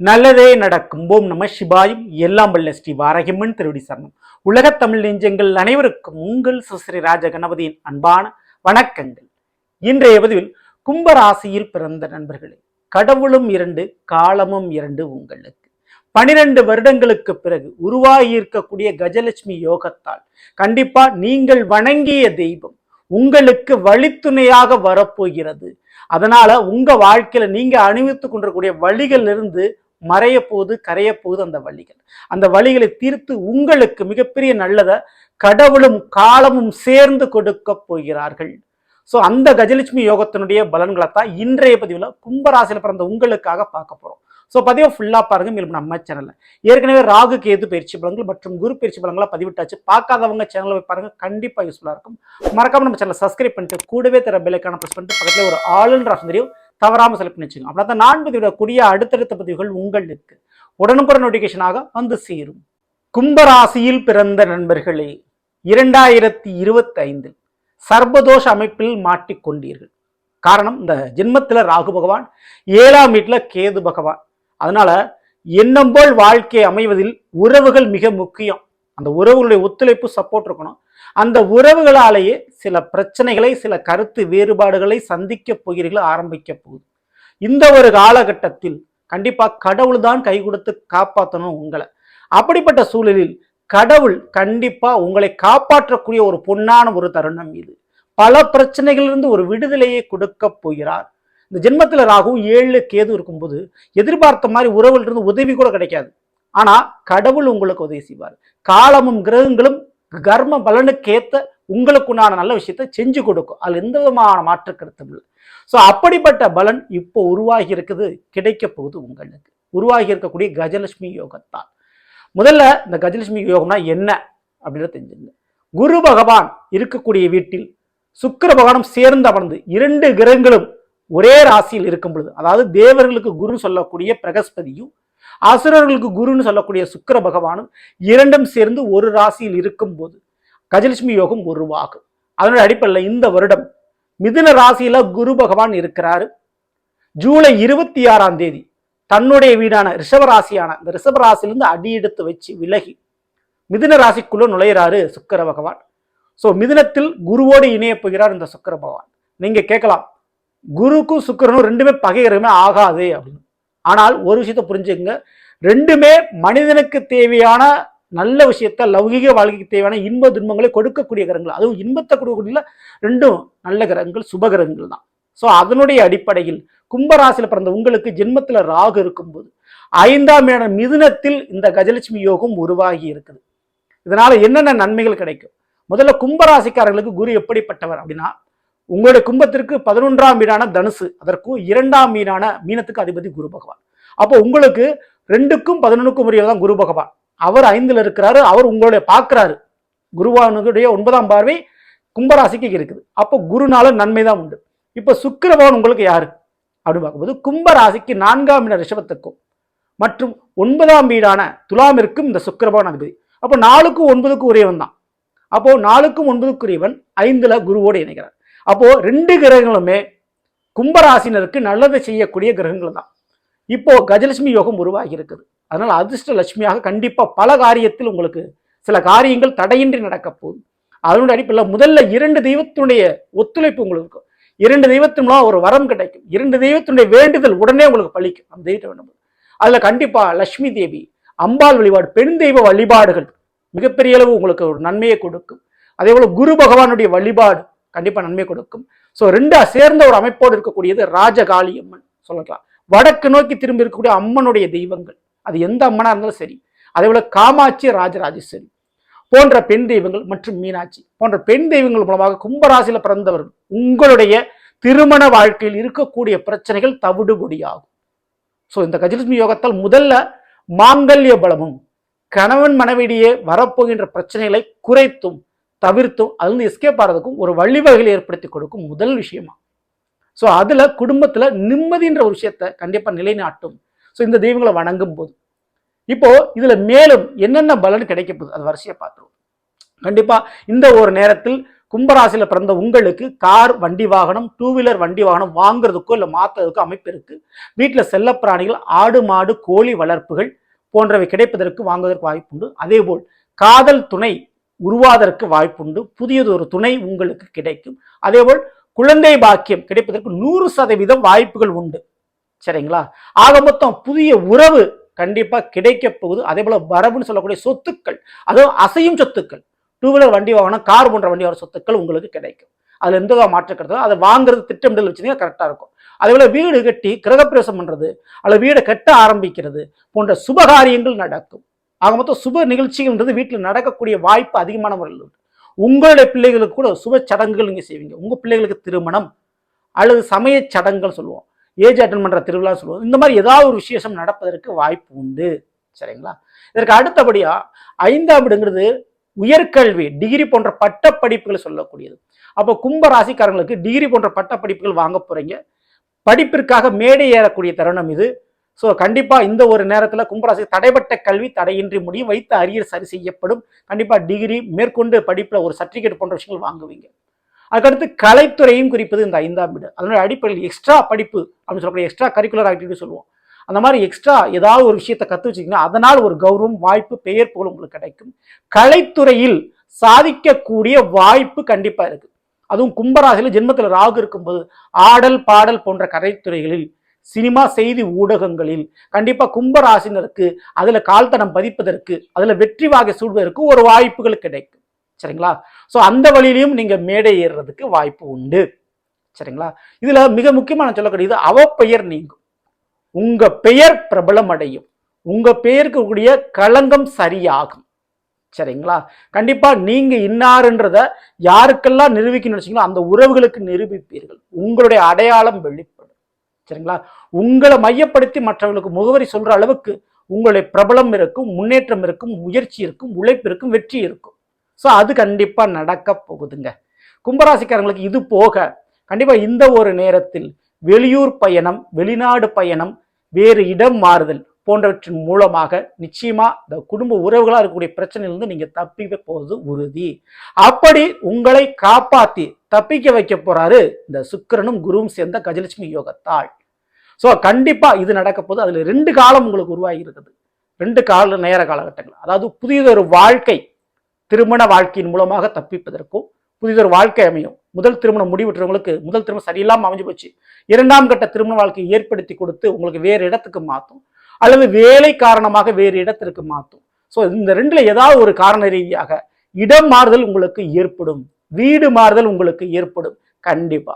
நல்லதே நடக்கும். ஓம் நம சிவாயும் எல்லாம் வல்ல ஸ்ரீ வாரகிம்மன் திருவடி சரணம். உலகத் தமிழ் நெஞ்சங்கள் அனைவருக்கும் உங்கள் சுஸ்ரீ ராஜ கணபதியின் அன்பான வணக்கங்கள். இன்றைய பதிவில் கும்பராசியில் பிறந்த நண்பர்களே கடவுளும் இரண்டு காலமும் இரண்டு உங்களுக்கு. பனிரெண்டு வருடங்களுக்கு பிறகு உருவாகியிருக்கக்கூடிய கஜலட்சுமி யோகத்தால் கண்டிப்பா நீங்கள் வணங்கிய தெய்வம் உங்களுக்கு வழித்துணையாக வரப்போகிறது. அதனால உங்க வாழ்க்கையில நீங்க அணிவித்துக் கொண்டிருக்கக்கூடிய வழிகள் இருந்து மறைய போகுது கரைய போகுது அந்த வழிகள். அந்த வழிகளை தீர்த்து உங்களுக்கு மிகப்பெரிய நல்லதை கடவுளும் காலமும் சேர்ந்து கொடுக்க போகிறார்கள். ஸோ அந்த கஜலட்சுமி யோகத்தினுடைய பலன்களை தான் இன்றைய பதிவில் கும்பராசியில் பிறந்த உங்களுக்காக பார்க்க போகிறோம் ஸோ பதிவை ஃபுல்லாக பாருங்க. மேலும் நம்ம சேனலில் ஏற்கனவே ராகு கேது பயிற்சி பலன்கள் மற்றும் குரு பயிற்சி பலன்களை பதிவிட்டாச்சு. பார்க்காதவங்க சேனலில் போய் பாருங்கள் கண்டிப்பாக யூஸ்ஃபுல்லாக இருக்கும். மறக்காமல் நம்ம சேனலை சப்ஸ்கிரைப் பண்ணிட்டு கூடவே தர பெல்லைக்கான ப்ரெஸ் பண்ணிட்டு பக்கத்தில் ஒரு ஆளுன்ற தெரியும் தவறாமல் செலக்ட் பண்ணி வச்சுங்க அப்படின்னா தான் நான் பதிவிடக்கூடிய அடுத்தடுத்த பதிவுகள் உங்களுக்கு உடனுக்குடன் நோட்டிஃபிகேஷனாக வந்து சேரும். கும்பராசியில் பிறந்த நண்பர்களே இரண்டாயிரத்தி இருபத்தி ஐந்தில் சர்வதோஷ அமைப்பில் மாட்டிக்கொண்டீர்கள் காரணம் இந்த ஜென்மத்தில் ராகு பகவான் ஏழாம் வீட்டில் கேது பகவான். அதனால எண்ணம் போல் வாழ்க்கை அமைவதில் உறவுகள் மிக முக்கியம். அந்த உறவுகளுடைய ஒத்துழைப்பு சப்போர்ட் இருக்கணும். அந்த உறவுகளாலேயே சில பிரச்சனைகளை சில கருத்து வேறுபாடுகளை சந்திக்க போகிறீர்கள் ஆரம்பிக்க போகுது. இந்த ஒரு காலகட்டத்தில் கண்டிப்பாக கடவுள் தான் கை கொடுத்து காப்பாற்றணும் உங்களை. அப்படிப்பட்ட சூழலில் கடவுள் கண்டிப்பாக உங்களை காப்பாற்றக்கூடிய ஒரு பொன்னான ஒரு தருணம் இது. பல பிரச்சனைகளிலிருந்து ஒரு விடுதலையை கொடுக்க போகிறார். இந்த ஜென்மத்தில் ராகு ஏழு கேது இருக்கும்போது எதிர்பார்த்த மாதிரி உறவுல இருந்து உதவி கூட கிடைக்காது. ஆனால் கடவுள் உங்களுக்கு உதவி செய்வார். காலமும் கிரகங்களும் கர்ம பலனுக்கேத்த உங்களுக்குண்டான நல்ல விஷயத்தை செஞ்சு கொடுக்கும். அதில் எந்த விதமான மாற்று கருத்தும் இல்லை. ஸோ அப்படிப்பட்ட பலன் இப்போ உருவாகி இருக்குது கிடைக்க போகுது உங்களுக்கு. உருவாகி இருக்கக்கூடிய கஜலட்சுமி யோகத்தால் முதல்ல இந்த கஜலட்சுமி யோகம்னா என்ன அப்படின்னு தெரிஞ்சுங்க. குரு பகவான் இருக்கக்கூடிய வீட்டில் சுக்கர பகவானும் சேர்ந்து அமர்ந்து இரண்டு கிரகங்களும் ஒரே ராசியில் இருக்கும் பொழுது அதாவது தேவர்களுக்கு குரு சொல்லக்கூடிய பிரகஸ்பதியும் அசுரர்களுக்கு குருன்னு சொல்லக்கூடிய சுக்கிர பகவானும் இரண்டும் சேர்ந்து ஒரு ராசியில் இருக்கும்போது கஜலட்சுமி யோகம் உருவாகும். அதனுடைய அடிப்படையில் இந்த வருடம் மிதுன ராசியில குரு பகவான் இருக்கிறாரு. ஜூலை இருபத்தி ஆறாம் தேதி தன்னுடைய வீடான ரிஷபராசியான இந்த ரிஷபராசிலிருந்து அடியெடுத்து வச்சு விலகி மிதுன ராசிக்குள்ள நுழையிறாரு சுக்கர பகவான். ஸோ மிதுனத்தில் குருவோடு இணைய போகிறார் இந்த சுக்கிர பகவான். நீங்க கேட்கலாம் குருக்கும் சுக்கரனும் ரெண்டுமே பகைகிறமே ஆகாது அப்படின்னு. ஆனால் ஒரு விஷயத்த புரிஞ்சுக்கங்க. ரெண்டுமே மனிதனுக்கு தேவையான நல்ல விஷயத்த லௌகிக வாழ்க்கைக்கு தேவையான இன்ப துன்பங்களை கொடுக்கக்கூடிய கிரகங்கள். அதுவும் இன்பத்தை கொடுக்கக்கூடிய ரெண்டும் நல்ல கிரகங்கள் சுப கிரகங்கள் தான். ஸோ அதனுடைய அடிப்படையில் கும்பராசியில் பிறந்த உங்களுக்கு ஜென்மத்தில் ராகு இருக்கும்போது ஐந்தாம் இடம் மிதுனத்தில் இந்த கஜலட்சுமி யோகம் உருவாகி இருக்குது. இதனால என்னென்ன நன்மைகள் கிடைக்கும்? முதல்ல கும்பராசிக்காரர்களுக்கு குரு எப்படிப்பட்டவர் அப்படின்னா உங்களுடைய கும்பத்திற்கு பதினொன்றாம் வீடான தனுசு அதற்கும் இரண்டாம் மீனான மீனத்துக்கு அதிபதி குரு பகவான். அப்போ உங்களுக்கு ரெண்டுக்கும் பதினொன்றுக்கும் உரியவர் தான் குரு பகவான். அவர் ஐந்தில் இருக்கிறாரு அவர் உங்களுடைய பார்க்குறாரு. குருவானுடைய ஒன்பதாம் பார்வை கும்பராசிக்கு இருக்குது. அப்போ குருனால நன்மை தான் உண்டு. இப்போ சுக்கிரபவன் உங்களுக்கு யாரு? அப்படின்னு பார்க்கும்போது கும்பராசிக்கு நான்காம் மீன ரிஷபத்துக்கும் மற்றும் ஒன்பதாம் வீடான துலாமிற்கும் இந்த சுக்கிரபவன் அதிபதி. அப்போ நாலுக்கும் ஒன்பதுக்கும் உரியவன் தான். அப்போ நாலுக்கும் ஒன்பதுக்குரியவன் ஐந்துல குருவோடு இணைகிறார். அப்போது ரெண்டு கிரகங்களுமே கும்பராசினருக்கு நல்லதை செய்யக்கூடிய கிரகங்கள் தான் இப்போது கஜலட்சுமி யோகம் உருவாகி இருக்குது அதனால் அதிர்ஷ்ட லட்சுமியாக கண்டிப்பாக பல காரியத்தில் உங்களுக்கு சில காரியங்கள் தடையின்றி நடக்க போகுது. அதனுடைய அடிப்படையில் முதல்ல இரண்டு தெய்வத்தினுடைய ஒத்துழைப்பு உங்களுக்கு இருக்கும். இரண்டு தெய்வத்தின் மூலம் ஒரு வரம் கிடைக்கும். இரண்டு தெய்வத்தினுடைய வேண்டுதல் உடனே உங்களுக்கு பழிக்கும் அந்த தெய்வத்தை வேண்டும் அதில் கண்டிப்பாக லட்சுமி தேவி அம்பாள் வழிபாடு பெண் தெய்வ வழிபாடுகள் மிகப்பெரிய அளவு உங்களுக்கு ஒரு நன்மையை கொடுக்கும். அதே போல் குரு பகவானுடைய வழிபாடு கண்டிப்பாக நன்மை கொடுக்கும். ஸோ ரெண்டா சேர்ந்த ஒரு அமைப்போடு இருக்கக்கூடியது ராஜகாளி அம்மன் சொல்லலாம். வடக்கு நோக்கி திரும்பி இருக்கக்கூடிய அம்மனுடைய தெய்வங்கள். அது எந்த அம்மனாக இருந்தாலும் சரி. அதே போல காமாட்சி ராஜராஜேஸ்வரி போன்ற பெண் தெய்வங்கள் மற்றும் மீனாட்சி போன்ற பெண் தெய்வங்கள் மூலமாக கும்பராசியில் பிறந்தவர்கள் உங்களுடைய திருமண வாழ்க்கையில் இருக்கக்கூடிய பிரச்சனைகள் தவிடுபொடியாகும். ஸோ இந்த கஜலட்சுமி யோகத்தால் முதல்ல மாங்கல்ய பலமும் கணவன் மனைவியிடையே வரப்போகின்ற பிரச்சனைகளை குறைத்தும் தவிர்த்தும் அதுலேருந்து எஸ்கேப் ஆகிறதுக்கும் ஒரு வழிவகைகளை ஏற்படுத்தி கொடுக்கும் முதல் விஷயமா. ஸோ அதில் குடும்பத்தில் நிம்மதின்ற ஒரு விஷயத்த கண்டிப்பாக நிலைநாட்டும். ஸோ இந்த தெய்வங்களை வணங்கும் போது இப்போது இதில் மேலும் என்னென்ன பலன் கிடைக்க போகுது? அது வரிசையை பார்த்துருவோம். கண்டிப்பாக இந்த ஒரு நேரத்தில் கும்பராசியில் பிறந்த உங்களுக்கு கார் வண்டி வாகனம் டூ வீலர் வண்டி வாகனம் வாங்குறதுக்கோ இல்லை மாற்றுறதுக்கோ அமைப்பு இருக்குது வீட்டில் செல்லப்பிராணிகள் ஆடு மாடு கோழி வளர்ப்புகள் போன்றவை கிடைப்பதற்கு வாங்குவதற்கு வாய்ப்புண்டு. அதேபோல் காதல் துணை உருவாதற்கு வாய்ப்புண்டு. புதியதொரு துணை உங்களுக்கு கிடைக்கும். அதேபோல் குழந்தை பாக்கியம் கிடைப்பதற்கு நூறு சதவீதம் வாய்ப்புகள் உண்டு. சரிங்களா? ஆக மொத்தம் புதிய உறவு கண்டிப்பா கிடைக்க போகுது. அதே போல வரவுன்னு சொல்லக்கூடிய சொத்துக்கள் அதுவும் அசையும் சொத்துக்கள். டூ வீலர் வண்டி வாகனம் கார் போன்ற வண்டி வாகன சொத்துக்கள் உங்களுக்கு கிடைக்கும். அதுல எந்த வித மாற்றம் அதை வாங்குறது திட்டமிடல் வச்சுருந்தீங்க கரெக்டா இருக்கும். அதே போல வீடு கட்டி கிரகப்பிரவேசம் பண்றது அல்லது வீடை கட்ட ஆரம்பிக்கிறது போன்ற சுபகாரியங்கள் நடக்கும். ஆக மொத்தம் சுப நிகழ்ச்சிகள்ன்றது வீட்டில் நடக்கக்கூடிய வாய்ப்பு அதிகமான முறையில் உண்டு. உங்களுடைய பிள்ளைகளுக்கு கூட சுப சடங்குகள் நீங்கள் செய்வீங்க. உங்கள் பிள்ளைகளுக்கு திருமணம் அல்லது சமய சடங்குகள் சொல்லுவோம். ஏஜ் அட்டன் பண்ணுற திருவிழா சொல்லுவோம். இந்த மாதிரி ஏதாவது ஒரு விசேஷம் நடப்பதற்கு வாய்ப்பு உண்டு. சரிங்களா? இதற்கு அடுத்தபடியாக ஐந்தாம் இடங்கிறது உயர்கல்வி டிகிரி போன்ற பட்ட படிப்புகளை சொல்லக்கூடியது. அப்போ கும்ப ராசிக்காரங்களுக்கு டிகிரி போன்ற பட்ட படிப்புகள் வாங்க போகிறீங்க படிப்பிற்காக மேடை ஏறக்கூடிய தருணம் இது. ஸோ கண்டிப்பாக இந்த ஒரு நேரத்தில் கும்பராசி தடைப்பட்ட கல்வி தடையின்றி முடியும். வைத்த அரியர் சரி செய்யப்படும். கண்டிப்பாக டிகிரி மேற்கொண்டு படிப்பில் ஒரு சர்டிஃபிகேட் போன்ற விஷயங்கள் வாங்குவீங்க. அதுக்கடுத்து கலைத்துறையும் குறிப்பது இந்த ஐந்தாம் வீடு. அதனுடைய அடிப்படையில் எக்ஸ்ட்ரா படிப்பு அப்படின்னு சொல்லக்கூடிய எக்ஸ்ட்ரா கரிக்குலர் ஆக்டிவிட்டி சொல்லுவோம். அந்த மாதிரி எக்ஸ்ட்ரா ஏதாவது ஒரு விஷயத்தை கற்று வச்சிங்கன்னா அதனால் ஒரு கௌரவம் வாய்ப்பு பெயர் போல் உங்களுக்கு கிடைக்கும். கலைத்துறையில் சாதிக்கக்கூடிய வாய்ப்பு கண்டிப்பாக இருக்குது அதுவும் கும்பராசியில் ஜென்மத்தில் ராகு இருக்கும்போது ஆடல் பாடல் போன்ற கலைத்துறைகளில் சினிமா செய்தி ஊடகங்களில் கண்டிப்பாக கும்பராசினருக்கு அதில் கால்தடம் பதிப்பதற்கு அதில் வெற்றி வாகை சூடுவதற்கு ஒரு வாய்ப்புகள் கிடைக்கும். சரிங்களா? ஸோ அந்த வழியிலையும் நீங்கள் மேடை ஏறுறதுக்கு வாய்ப்பு உண்டு. சரிங்களா? இதில் மிக முக்கியமான சொல்லக்கூடியது பெயர் நீங்கும். உங்கள் பெயர் பிரபலம் அடையும். உங்கள் பெயருக்கு கூடிய களங்கம் சரியாகும். சரிங்களா? கண்டிப்பா நீங்க இன்னாருன்றத யாருக்கெல்லாம் நிரூபிக்கணும்னு வச்சிங்களோ அந்த உறவுகளுக்கு நிரூபிப்பீர்கள். உங்களுடைய அடையாளம் வெளிப்படும் சரிங்களா? உங்களை மையப்படுத்தி மற்றவர்களுக்கு முகவரி சொல்ற அளவுக்கு உங்களுடைய பிரபலம் இருக்கும் முன்னேற்றம் இருக்கும் முயற்சி இருக்கும் உழைப்பு இருக்கும் வெற்றி இருக்கும். ஸோ அது கண்டிப்பாக நடக்க போகுதுங்க. கும்பராசிக்காரங்களுக்கு இது போக கண்டிப்பாக இந்த ஒரு நேரத்தில் வெளியூர் பயணம் வெளிநாடு பயணம் வேறு இடம் மாறுதல். போன்றவற்றின் மூலமாக நிச்சயமா இந்த குடும்ப உறவுகளாக இருக்கக்கூடிய பிரச்சனையிலிருந்து நீங்க தப்பிக்க போவது உறுதி. அப்படி உங்களை காப்பாத்தி தப்பிக்க வைக்க போறாரு இந்த சுக்கிரனும் குருவும் சேர்ந்த கஜலட்சுமி யோகத்தாள் ஸோ கண்டிப்பா இது நடக்க போது அதுல ரெண்டு காலம் உங்களுக்கு உருவாகி இருக்குது. ரெண்டு கால நேர காலகட்டங்கள். அதாவது புதியதொரு வாழ்க்கை திருமண வாழ்க்கையின் மூலமாக தப்பிப்பதற்கும் புதிதொரு வாழ்க்கை அமையும். முதல் திருமணம் முடிவுற்றவங்களுக்கு முதல் திருமணம் சரியில்லாமல் அமைஞ்சு போச்சு. இரண்டாம் கட்ட திருமண வாழ்க்கையை ஏற்படுத்தி கொடுத்து உங்களுக்கு வேறு இடத்துக்கு மாற்றும். அல்லது வேலை காரணமாக வேறு இடத்திற்கு மாற்றும். ஸோ இந்த ரெண்டுல ஏதாவது ஒரு காரண ரீதியாக இடம் மாறுதல் உங்களுக்கு ஏற்படும். வீடு மாறுதல் உங்களுக்கு ஏற்படும். கண்டிப்பா.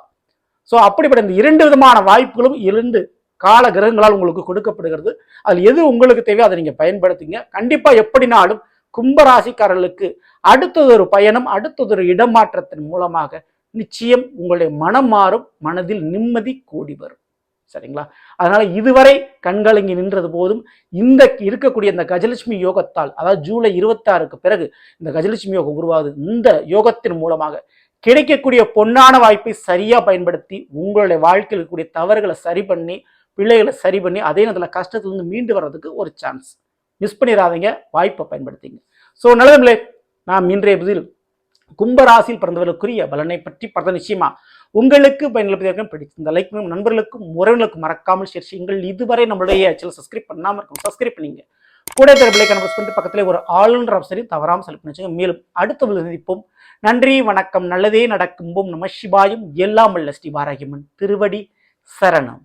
ஸோ அப்படிப்பட்ட இந்த இரண்டு விதமான வாய்ப்புகளும் இரண்டு கால கிரகங்களால் உங்களுக்கு கொடுக்கப்படுகிறது. அதில் எது உங்களுக்கு தேவையோ அதை நீங்கள் பயன்படுத்திங்க. கண்டிப்பாக எப்படினாலும் கும்பராசிக்காரர்களுக்கு அடுத்ததொரு பயணம் அடுத்ததொரு இடமாற்றத்தின் மூலமாக நிச்சயம் உங்களுடைய மனம் மாறும் மனதில் நிம்மதி கூடி வரும். சரிங்களா? அதனால் இதுவரை கண்கலங்கி நின்றது போதும். இந்த இருக்கக்கூடிய இந்த கஜலட்சுமி யோகத்தால் அதாவது ஜூலை இருபத்தாறுக்கு பிறகு இந்த கஜலட்சுமி யோகம் உருவாகுது. இந்த யோகத்தின் மூலமாக கிடைக்கக்கூடிய பொன்னான வாய்ப்பை சரியாக பயன்படுத்தி உங்களுடைய வாழ்க்கையில் இருக்கக்கூடிய தவறுகளை சரி பண்ணி பிள்ளைகளை சரி பண்ணி அதே நேரத்தில் கஷ்டத்துலேருந்து மீண்டு வர்றதுக்கு ஒரு சான்ஸ் மிஸ் பண்ணிடாதீங்க. வாய்ப்பை பயன்படுத்திங்க. ஸோ நல்லதுங்களே நாம் இன்றைய பதில் கும்பராசியில் பிறந்தவர்களுக்குரிய பலனை பற்றி பார்த்த நிச்சயமா உங்களுக்கு பயனுள்ள பிடிக்கும். இந்த லைக் பண்ணுங்க நண்பர்களுக்கும் உறவினர்களுக்கும் மறக்காமல் ஷேர் செய்யுங்கள். இதுவரை நம்மளுடைய சேனல் சப்ஸ்கிரைப் பண்ணாமல் இருக்கும் சப்ஸ்கிரைப் பண்ணிங்க. கூட இருக்கிற பிள்ளைக்கான ப்ரெஸ் பண்ணிட்டு பக்கத்தில் ஒரு ஆளுநர் ஆப்ஷனையும் தவறாமல் செலக்ட் பண்ணி வச்சுங்க மேலும் அடுத்த பதில் சந்திப்போம். நன்றி வணக்கம் நல்லதே நடக்கும். நம சிவாயும். எல்லாம் வல்ல ஸ்ரீ வாராகிமன் திருவடி சரணம்.